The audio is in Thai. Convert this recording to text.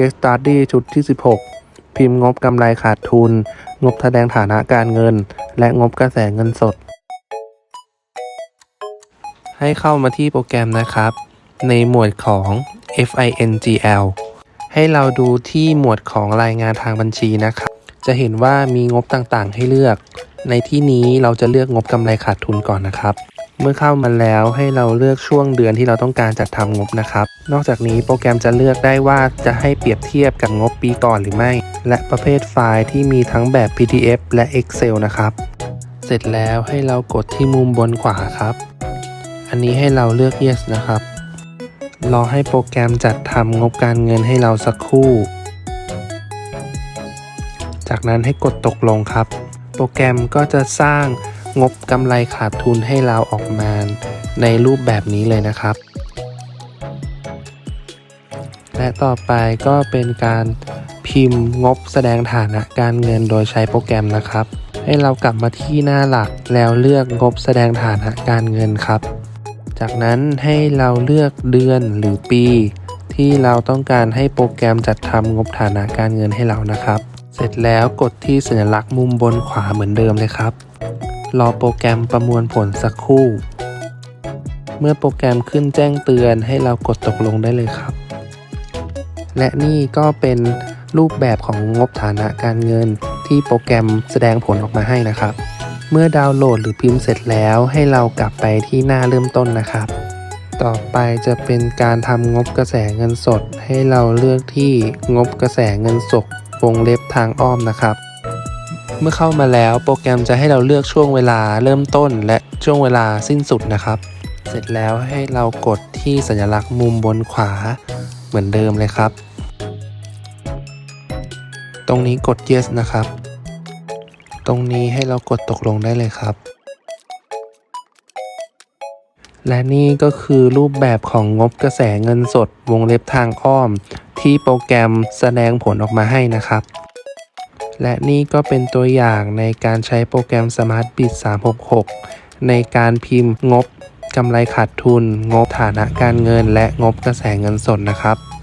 Case Study ชุดที่ 16 พิมพ์งบกำไรขาดทุน งบแสดงฐานะการเงิน และงบกระแสเงินสด ให้เข้ามาที่โปรแกรมนะครับ ในหมวดของ FINGL ให้เราดูที่หมวดของรายงานทางบัญชีนะครับ จะเห็นว่ามีงบต่างๆ ให้เลือก ในที่นี้เราจะเลือกงบกำไรขาดทุนก่อนนะครับ เมื่อเข้ามาแล้วให้เราเลือกช่วงเดือนที่เราต้องการจัดทำงบนะครับ นอกจากนี้โปรแกรมจะเลือกได้ว่าจะให้เปรียบเทียบกับงบปีก่อนหรือไม่ และประเภทไฟล์ที่มีทั้งแบบ PDF และ Excel นะครับ เสร็จแล้วให้เรากดที่มุมบนขวาครับ อันนี้ให้เราเลือก yes นะครับ รอให้โปรแกรมจัดทำงบการเงินให้เราสักครู่ จากนั้นให้กดตกลงครับ โปรแกรมก็จะสร้าง งบกำไรขาดทุนให้เราออกมาในรูปแบบนี้เลยนะครับ และต่อไปก็เป็นการพิมพ์งบแสดงฐานะการเงินโดยใช้โปรแกรมนะครับ ให้เรากลับมาที่หน้าหลักแล้วเลือกงบแสดงฐานะการเงินครับ จากนั้นให้เราเลือกเดือนหรือปี ที่เราต้องการให้โปรแกรมจัดทำงบฐานะการเงินให้เรานะครับ เสร็จแล้วกดที่สัญลักษณ์มุมบนขวาเหมือนเดิมเลยครับ รอโปรแกรมประมวลผลสักครู่ เมื่อโปรแกรมขึ้นแจ้งเตือนให้เรากดตกลงได้เลยครับ และนี่ก็เป็นรูปแบบของงบฐานะการเงินที่โปรแกรมแสดงผลออกมาให้นะครับ เมื่อดาวน์โหลดหรือพิมพ์เสร็จแล้วให้เรากลับไปที่หน้าเริ่มต้นนะครับ ต่อไปจะเป็นการทำงบกระแสเงินสด ให้เราเลือกที่งบกระแสเงินสดวงเล็บทางอ้อมนะครับ เมื่อเข้ามาแล้วโปรแกรมจะให้เราเลือกช่วงเวลาเริ่มต้น และช่วงเวลาสิ้นสุดนะครับ เสร็จแล้วให้เรากดที่สัญลักษณ์มุมบนขวาเหมือนเดิมเลยครับ ตรงนี้กด yes นะครับ ตรงนี้ให้เรากดตกลงได้เลยครับ และนี่ก็คือรูปแบบของงบกระแสเงินสดวงเล็บทางอ้อม ที่โปรแกรมแสดงผลออกมาให้นะครับ และนี่ก็เป็นตัวอย่างในการใช้โปรแกรม Smart Bit 366 ในการพิมพ์งบกำไรขาดทุน งบฐานะการเงิน และงบกระแสเงินสดนะครับ